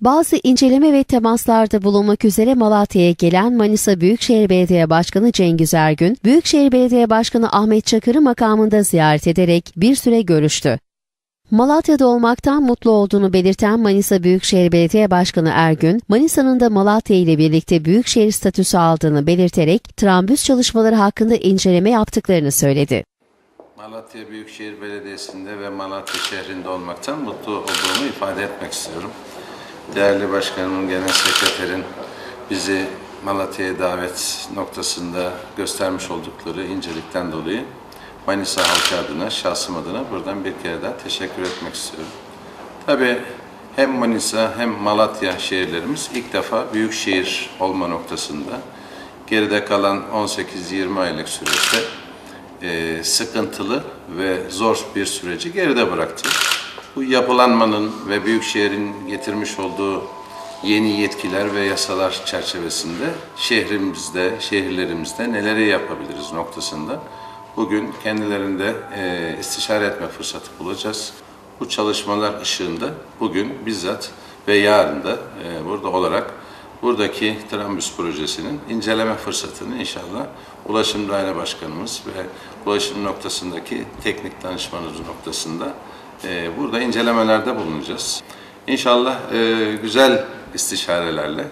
Bazı inceleme ve temaslarda bulunmak üzere Malatya'ya gelen Manisa Büyükşehir Belediye Başkanı Cengiz Ergün, Büyükşehir Belediye Başkanı Ahmet Çakır'ı makamında ziyaret ederek bir süre görüştü. Malatya'da olmaktan mutlu olduğunu belirten Manisa Büyükşehir Belediye Başkanı Ergün, Manisa'nın da Malatya ile birlikte büyükşehir statüsü aldığını belirterek trambüs çalışmaları hakkında inceleme yaptıklarını söyledi. Malatya Büyükşehir Belediyesi'nde ve Malatya şehrinde olmaktan mutlu olduğumu ifade etmek istiyorum. Değerli Başkanımın, Genel Sekreterin bizi Malatya'ya davet noktasında göstermiş oldukları incelikten dolayı Manisa halkı adına, şahsım adına buradan bir kere daha teşekkür etmek istiyorum. Tabii hem Manisa hem Malatya şehirlerimiz ilk defa büyük şehir olma noktasında geride kalan 18-20 aylık süreçte e, sıkıntılı ve zor bir süreci geride bıraktı. Bu yapılanmanın ve Büyükşehir'in getirmiş olduğu yeni yetkiler ve yasalar çerçevesinde şehrimizde, şehirlerimizde neleri yapabiliriz noktasında bugün kendilerinde e, istişare etme fırsatı bulacağız. Bu çalışmalar ışığında bugün bizzat ve yarın da e, burada olarak buradaki Trambüs projesinin inceleme fırsatını inşallah Ulaşım Daire Başkanımız ve ulaşım noktasındaki teknik danışmanımız noktasında e, burada incelemelerde bulunacağız. İnşallah e, güzel istişarelerle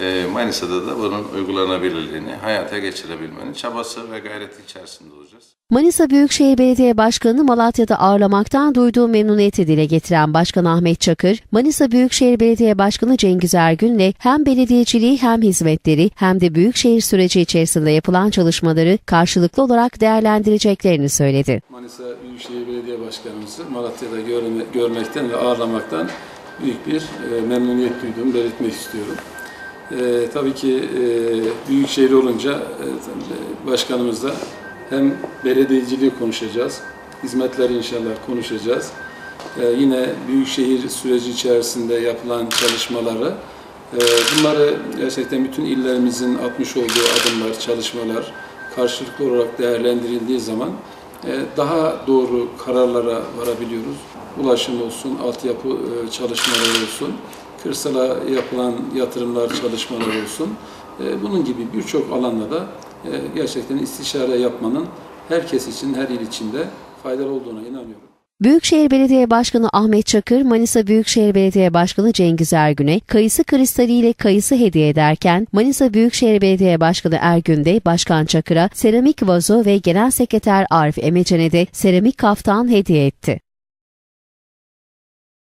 e, Manisa'da da bunun uygulanabilirliğini hayata geçirebilmenin çabası ve gayreti içerisinde olacağız. Manisa Büyükşehir Belediye Başkanı'nı Malatya'da ağırlamaktan duyduğu memnuniyeti dile getiren Başkan Ahmet Çakır, Manisa Büyükşehir Belediye Başkanı Cengiz Ergün'le hem belediyeciliği hem hizmetleri hem de büyükşehir süreci içerisinde yapılan çalışmaları karşılıklı olarak değerlendireceklerini söyledi. Manisa Büyükşehir Belediye Başkanımızı Malatya'da görme, görmekten ve ağırlamaktan büyük bir e, memnuniyet duyduğumu belirtmek istiyorum. E, tabii ki e, büyük şehir olunca e, başkanımızla hem belediyeciliği konuşacağız, hizmetleri inşallah konuşacağız. E, yine büyük şehir süreci içerisinde yapılan çalışmaları, e, bunları gerçekten bütün illerimizin atmış olduğu adımlar, çalışmalar karşılıklı olarak değerlendirildiği zaman e, daha doğru kararlara varabiliyoruz. Ulaşım olsun, altyapı e, çalışmaları olsun, kırsala yapılan yatırımlar, çalışmalar olsun. E, Bunun gibi birçok alanda da e, gerçekten istişare yapmanın herkes için, her il içinde faydalı olduğuna inanıyorum. Büyükşehir Belediye Başkanı Ahmet Çakır, Manisa Büyükşehir Belediye Başkanı Cengiz Ergün'e kayısı kristali ile kayısı hediye ederken, Manisa Büyükşehir Belediye Başkanı Ergün de Başkan Çakır'a seramik vazo ve Genel Sekreter Arif Emecen'e de seramik kaftan hediye etti.